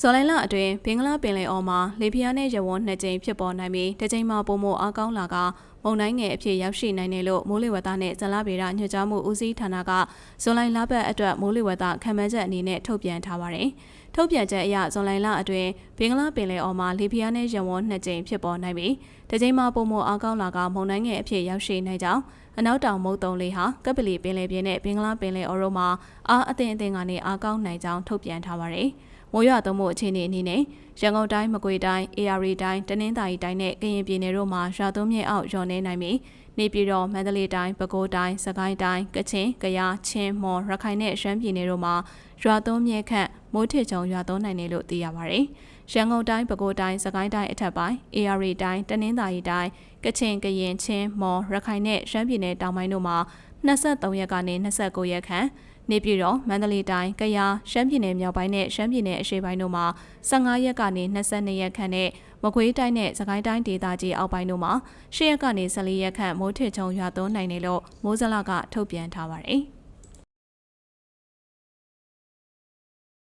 ဇော်လိုင်လအတွင်းဘင်္ဂလားပင်လယ်အော်မှာလေပြင်းနဲ့ရဝန်းနှစ်ကြိမ်ဖြစ်ပေါ်နိုင်ပြီးတစ်ကြိမ်မှာပုံမအားကောင်းလာကမုန်တိုင်းငယ်အဖြစ်ရောက်ရှိနိုင်တယ်လို့မိုးလေဝသနဲ့ဇလဗေဒညွှန်ကြားမှုဦးစီးဌာနကဇွန်လလပတ်အတွက်မိုးလေဝသခံမှန်းချက်အနေနဲ့ထုတ်ပြန်ထားပါတယ်။ထုတ်ပြန်ချက်အရဇွန်လလအတွင်းဘင်္ဂလားပင်လယ်အော်မှာလေပြင်းနဲ့ရဝန်းနှစ်ကြိမ်ဖြစ်ပေါ်နိုင်ပြီးတစ်ကြိမ်မှာပုံမအားကောင်းလာကမုန်တိုင်းငယ်အဖြစ်ရောက်ရှိနိုင်ကြောင်းအနောက်တောင်မုတ်တုံလေးဟာကပလီပင်လယ်ပြင်နဲ့ဘင်္ဂလားပင်လယ်အော်တို့မှာအားအသင့်အသင့်ကနေအားကောင်းနိုင်ကြောင်းထုတ်ပြန်ထားပါတယ်။ မိုးရွာသွန်းမှုအခြေအနေအနေနဲ့ရန်ကုန်တိုင်းမကွေတိုင်း AR တိုင်းတနင်္သာရီတိုင်းနဲ့ကရင်ပြည်နယ်တို့မှာရွာသွန်းမြေအောက်ရွာနေနိုင်ပြီးနေပြည်တော်မန္တလေးတိုင်းပဲခူးတိုင်းစကိုင်းတိုင်းကချင်ကယားချင်းမော်ရခိုင်နဲ့ရှမ်းပြည်နယ်တို့မှာရွာသွန်းမြေခန့်မိုးထစ်ချုံရွာသွန်းနိုင်တယ်လို့သိရပါတယ်။ရန်ကုန်တိုင်းပဲခူးတိုင်းစကိုင်းတိုင်းအထက်ပိုင်း AR တိုင်းတနင်္သာရီတိုင်းကချင်ကရင်ချင်းမော်ရခိုင်နဲ့ရှမ်းပြည်နယ်တောင်ပိုင်းတို့မှာ23ရက်ကနေ29ရက်ခန့် နေပြည်တော်မန္တလေးတိုင်းကယားရှမ်းပြည်နယ်မြောက်ပိုင်းနဲ့ရှမ်းပြည်နယ်အရှေ့ပိုင်းတို့မှာ15ရက်ကနေ22ရက်ခန့်နဲ့မကွေးတိုင်းနဲ့စကိုင်းတိုင်းဒေသကြီးအောက်ပိုင်းတို့မှာ10ရက်ကနေ14ရက်ခန့်မိုးထစ်ချုံရွာသွန်းနိုင်တယ်လို့မိုးစလကထုတ်ပြန်ထားပါတယ်။